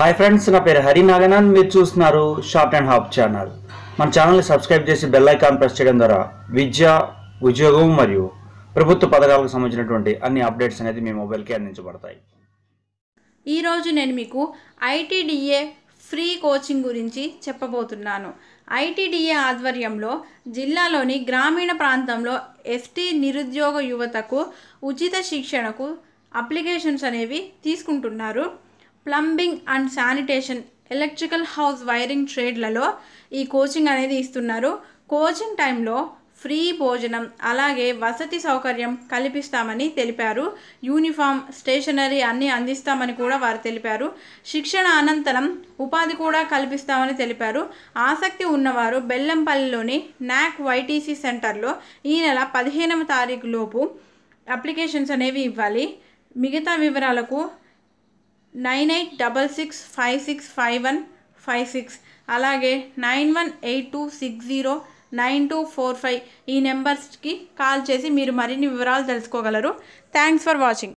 Hi friends నా పేరు హరి నాగనాథ్. మీరు చూస్తున్నారు షార్ట్ అండ్ హాప్ ఛానల్ మన ఛానల్ని సబ్స్క్రైబ్ చేసి బెల్ ఐకాన్ ప్రెస్ చేయడం ద్వారా విద్య ఉద్యోగం మరియు ప్రభుత్వ పథకాలకు సంబంధించినటువంటి అన్ని అప్డేట్స్ అనేది మీ మొబైల్కి అందించబడతాయి. ఈరోజు నేను మీకు ఐటీడీఏ ఫ్రీ కోచింగ్ గురించి చెప్పబోతున్నాను. ఐటీడీఏ ఆధ్వర్యంలో జిల్లాలోని గ్రామీణ ప్రాంతంలో ఎస్టీ నిరుద్యోగ యువతకు ఉచిత శిక్షణకు అప్లికేషన్స్ అనేవి తీసుకుంటున్నారు. Plumbing and sanitation electrical house wiring ట్రేడ్లలో ఈ కోచింగ్ అనేది ఇస్తున్నారు. కోచింగ్ టైంలో ఫ్రీ భోజనం అలాగే వసతి సౌకర్యం కల్పిస్తామని తెలిపారు. యూనిఫామ్ స్టేషనరీ అన్నీ అందిస్తామని కూడా వారు తెలిపారు. శిక్షణ అనంతరం ఉపాధి కూడా కల్పిస్తామని తెలిపారు. ఆసక్తి ఉన్నవారు బెల్లంపల్లిలోని నాక్ వైటీసీ సెంటర్లో ఈ నెల పదిహేనవ తారీఖు లోపు అప్లికేషన్స్ అనేవి ఇవ్వాలి. మిగతా వివరాలకు nine eight double six five six five one five six అలాగే nine one eight two six zero nine two four five ఈ నెంబర్స్కి కాల్ చేసి మీరు మరిన్ని వివరాలు తెలుసుకోగలరు. Thanks for watching.